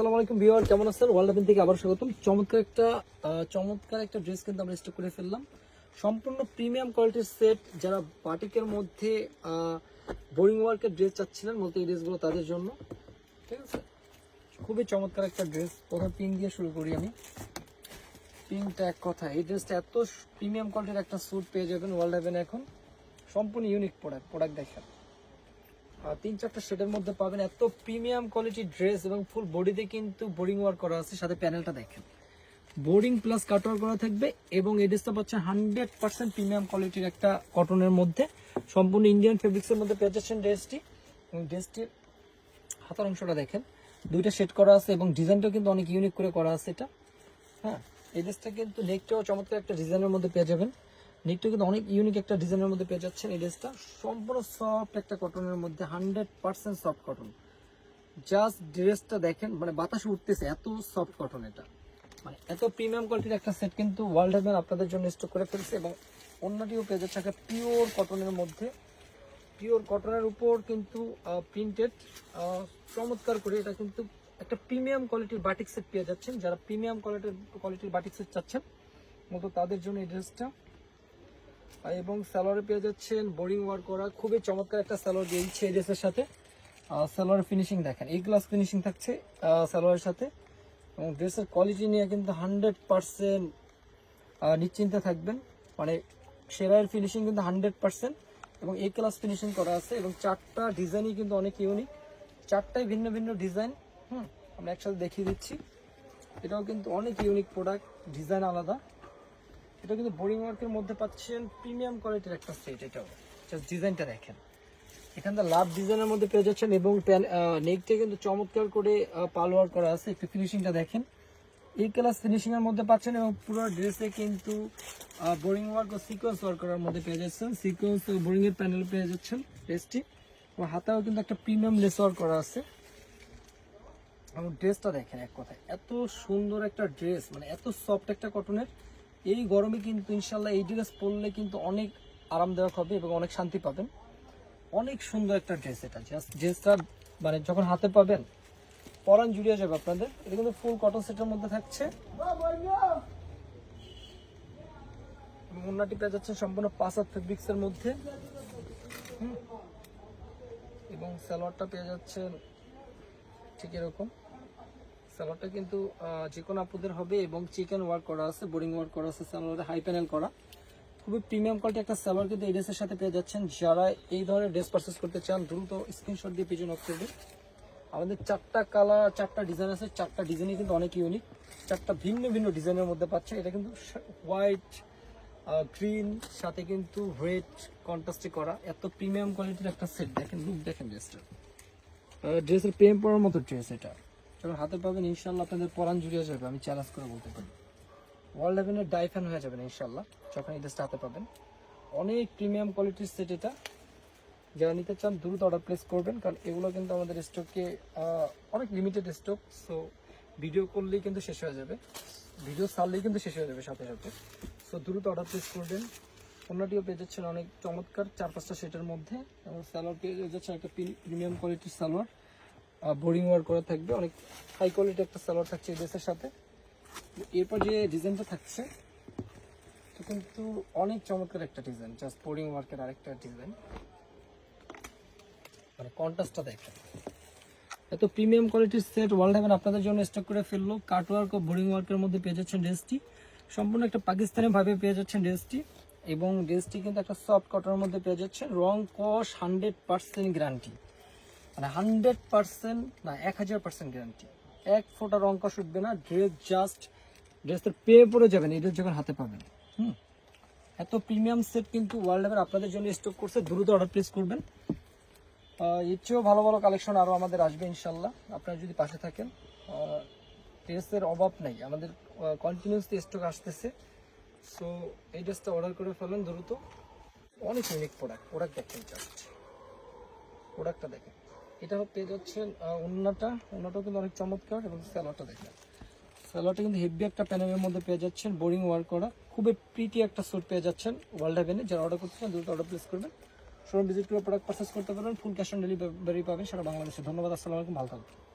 আসসালামু আলাইকুম কেমন আছেন? ওয়ার্ল্ড আপিন থেকে আবার স্বাগতম। চমৎকার একটা চমৎকার একটা ড্রেস কিন্তু আমরা স্টক করে ফেললাম। সম্পূর্ণ প্রিমিয়াম কোয়ালিটির সেট যারা বাটিকের মধ্যে বোরিং ওয়ার্কের ড্রেস চাচ্ছিলেন, মূলত এই ড্রেসগুলো তাদের জন্য। ঠিক আছে? খুবই চমৎকার একটা ড্রেস প্রথম পিঙ্ক দিয়ে শুরু করি আমি। পিঙ্কটা এক কথা এই ড্রেসটা এত প্রিমিয়াম কোয়ালিটির একটা স্যুট পেয়ে যাবেন ওয়ার্ল্ড আপিন এখন। সম্পূর্ণ ইউনিক প্রোডাক্ট প্রোডাক্ট দেখেন তিন চারটা শেডের মধ্যে পাবেন। এত প্রিমিয়াম কোয়ালিটির ড্রেস এবং ফুল বডিতে কিন্তু বোরিং ওয়ার্ক করা আছে। সাথে প্যানেলটা দেখেন। বোরিং প্লাস কাটওয়ার করা থাকবে এবং এই ড্রেসটা পাচ্ছে হান্ড্রেড পার্সেন্ট প্রিমিয়াম কোয়ালিটির একটা কটনের মধ্যে। সম্পূর্ণ ইন্ডিয়ান ফেব্রিক্সের মধ্যে পেয়ে যাচ্ছেন ড্রেসটি এবং ড্রেসটির হাতার অংশটা দেখেন। দুইটা সেট করা আছে এবং ডিজাইনটাও কিন্তু অনেক ইউনিক করে করা আছে এটা। হ্যাঁ এই ড্রেসটা কিন্তু নেকটাও চমৎকার একটা ডিজাইনের মধ্যে পেয়ে যাবেন। নেকটা কিন্তু অনেক ইউনিক একটা ডিজাইনের মধ্যে পেয়ে যাচ্ছেন এই ড্রেসটা সম্পূর্ণ সফট একটা কটনের মধ্যে hundred percent soft cotton just ড্রেসটা দেখেন মানে বাতাস উঠতেছে, এত সফট কটন এটা। মানে এত প্রিমিয়াম কোয়ালিটির একটা সেট কিন্তু ওয়ার্ল্ড হেভেন আপনাদের জন্য স্টক করে ফেলছে এবং অন্যটিও পেয়ে যাচ্ছে একটা পিওর কটনের মধ্যে। পিওর কটনের উপর কিন্তু প্রিন্টেড চমৎকার করে এটা কিন্তু একটা প্রিমিয়াম কোয়ালিটির বাটিক সেট পেয়ে যাচ্ছেন। যারা প্রিমিয়াম কোয়ালিটির কোয়ালিটির বাটিক সেট চাচ্ছেন মতো তাদের জন্য এই ড্রেসটা এবং স্যালোয়ারে পেয়ে যাচ্ছেন বোরিং ওয়ার্ক করা, খুবই চমৎকার একটা স্যালোয়ার দিয়েছে এই ড্রেসের সাথে। স্যালোয়ার ফিনিশিং দেখেন, এই গ্লাস ফিনিশিং থাকছে স্যালোয়ারের সাথে। এবং ড্রেসের কোয়ালিটি নিয়ে কিন্তু হান্ড্রেড পারসেন্ট নিশ্চিন্তে থাকবেন। মানে সেরাইয়ের ফিনিশিং কিন্তু হান্ড্রেড পারসেন্ট এবং এই ক্লাস ফিনিশিং করা আছে, এবং চারটা ডিজাইনই কিন্তু অনেক ইউনিক চারটাই ভিন্ন ভিন্ন ডিজাইন হুম, আমরা একসাথে দেখিয়ে দিচ্ছি। এটাও কিন্তু অনেক ইউনিক প্রোডাক্ট ডিজাইন আলাদা। এটা কিন্তু বোরিং ওয়ার্কের মধ্যে পাচ্ছেন প্রিমিয়াম কোয়ালিটির একটা সেট এটাও। জাস্ট ডিজাইনটা দেখেন। এখানটা লাভ ডিজাইনের মধ্যে পেয়ে যাচ্ছেন এবং নেকটা কিন্তু চমৎকার করে পাল ওয়ার্ক করা আছে। একটু ফিনিশিংটা দেখেন। এই ক্লাস ফিনিশিং এর মধ্যে পাচ্ছেন এবং পুরো ড্রেসে কিন্তু বোরিং ওয়ার্ক ও সিকোয়েন্স ওয়ার্ক করার মধ্যে পেয়ে যাচ্ছেন। সিকোয়েন্স ও বোরিং এর প্যানেল পেয়ে যাচ্ছেন ড্রেসটি এবং হাতেও কিন্তু একটা প্রিমিয়াম লেস ওয়ার্ক করা আছে। এবং ড্রেসটা দেখেন এক কথায়, এত সুন্দর একটা ড্রেস মানে এত সফট একটা কটনের এই গরমে কিন্তু ইনশাল্লাহ এই ড্রেস পরলে কিন্তু অনেক আরামদায়ক হবে এবং অনেক শান্তি পাবেন। অনেক সুন্দর একটা ড্রেস এটা। জাস্ট ড্রেসটা মানে যখন হাতে পাবেন, পরান জুড়িয়ে যাবে আপনাদের। এটা কিন্তু ফুল কটন সেটের মধ্যে থাকছে। অন্যটি পেয়ে যাচ্ছে সম্পূর্ণ পাসার ফেব্রিক্স এর মধ্যে। এবং সালোয়ারটা পেয়ে যাচ্ছেন ঠিক এরকম। সালোয়ারটা কিন্তু যে কোনো আপুদের হবে এবং চিকেন ওয়ার্ক করা আছে, বোরিং ওয়ার্ক করা আছে সালোয়ারে হাই প্যানেল করা। খুবই প্রিমিয়াম কোয়ালিটি একটা সালোয়ার কিন্তু এই ড্রেসের সাথে পেয়ে যাচ্ছেন। যারা এই ধরনের ড্রেস পারচেস করতে চান, দ্রুত স্ক্রিনশট দিয়ে পিছনে অফ করবে আমাদের চারটা কালার চারটা ডিজাইন আছে, চারটা ডিজাইনই কিন্তু অনেক ইউনিক চারটা ভিন্ন ভিন্ন ডিজাইনের মধ্যে পাচ্ছে। এটা কিন্তু হোয়াইট গ্রিন সাথে কিন্তু রেড কন্ট্রাস্টে করা। এত প্রিমিয়াম কোয়ালিটির একটা সেট দেখেন লুক দেখেন ড্রেসটা ড্রেসের প্রেম পড়ার মতো ড্রেস এটা। যখন হাতে পাবেন ইনশাল্লাহ আপনাদের পরান জুড়িয়ে যাবে, আমি চ্যালেঞ্জ করে বলতে পারি। ওয়ার্ল্ড লেভেলের ডাই ফ্যান হয়ে যাবেন ইনশাল্লাহ যখন এই ড্রেসটা হাতে পাবেন। অনেক প্রিমিয়াম কোয়ালিটির সেট এটা। যারা নিতে চান, দ্রুত অর্ডার প্লেস করবেন, কারণ এগুলো কিন্তু আমাদের স্টকে অনেক লিমিটেড স্টক সো ভিডিও করলেই কিন্তু শেষ হয়ে যাবে। ভিডিও সারলেই কিন্তু শেষ হয়ে যাবে সাথে সাথে। সো দ্রুত অর্ডার প্লেস করবেন। অন্যটিও পেয়ে যাচ্ছেন অনেক চমৎকার চার পাঁচটা সেটের মধ্যে। এবং সালোয়ার পেয়ে যাচ্ছেন একটা প্রিমিয়াম কোয়ালিটির সালোয়ার বোরিং ওয়ার করা থাকবে, অনেক হাই কোয়ালিটি একটা সালোয়ার থাকছে এই ড্রেসের সাথে। এরপর যে ডিজাইনটা থাকছে তো কিন্তু অনেক চমৎকার একটা ডিজাইন জাস্ট বোরিং ওয়ার্কের আরেকটা ডিজাইন মানে কন্ট্রাস্টটা দেখেন। এত প্রিমিয়াম কোয়ালিটির সেট ওয়ার্ল্ড হ্যাভেন আপনাদের জন্য স্টক করে ফেলল। কাট ওয়ার্ক ও বোরিং ওয়ার্কের মধ্যে পেয়ে যাচ্ছেন ড্রেসটি সম্পূর্ণ একটা পাকিস্তানি ভাবে পেয়ে যাচ্ছেন ড্রেসটি এবং ড্রেসটি কিন্তু একটা সফট কটনের মধ্যে পেয়ে যাচ্ছেন। রং কস হান্ড্রেড পার্সেন্ট গ্যারান্টি মানে হান্ড্রেড পার্সেন্ট না এক হাজার পার্সেন্ট গ্যারান্টি এক ফোঁটা রং কষ উঠবে না ড্রেস জাস্ট ড্রেসের পেয়ে পরে যাবেন, এই ড্রেস যখন হাতে পাবেন। হুম? এত প্রিমিয়াম সেট কিন্তু ওয়ার্ল্ড হেভেন আপনাদের জন্য স্টক করছে, দ্রুত অর্ডার প্লেস করবেন। এর চেয়েও ভালো ভালো কালেকশন আরও আমাদের আসবে ইনশাল্লাহ। আপনারা যদি পাশে থাকেন ড্রেসের অভাব নেই, আমাদের কন্টিনিউসলি স্টক আসতেছে। সো এই ড্রেসটা অর্ডার করে ফেলেন দ্রুত। অনেক ইউনিক প্রোডাক্ট প্রোডাক্ট দেখেন জাস্ট প্রোডাক্টটা দেখেন। এটা পেয়ে যাচ্ছেন অন্যটা অন্যটাও কিন্তু অনেক চমৎকার এবং স্যালোয়ারটা দেখেন। স্যালোয়ারটা কিন্তু হেভি একটা প্যানেলের মধ্যে পেয়ে যাচ্ছেন বোরিং ওয়ার্ক করা। খুবই প্রিটি একটা স্যুট পেয়ে যাচ্ছেন ওয়ার্ল্ড হেভেনে যারা অর্ডার করতে চান, দ্রুত অর্ডার প্লেস করবেন। শোরুম ভিজিট করে প্রোডাক্ট পারচেস করতে পারেন ফুল ক্যাশ অন ডেলিভারি পাবেন, সারা বাংলাদেশে। ধন্যবাদ, আসসালামু আলাইকুম, ভালো থাকবেন।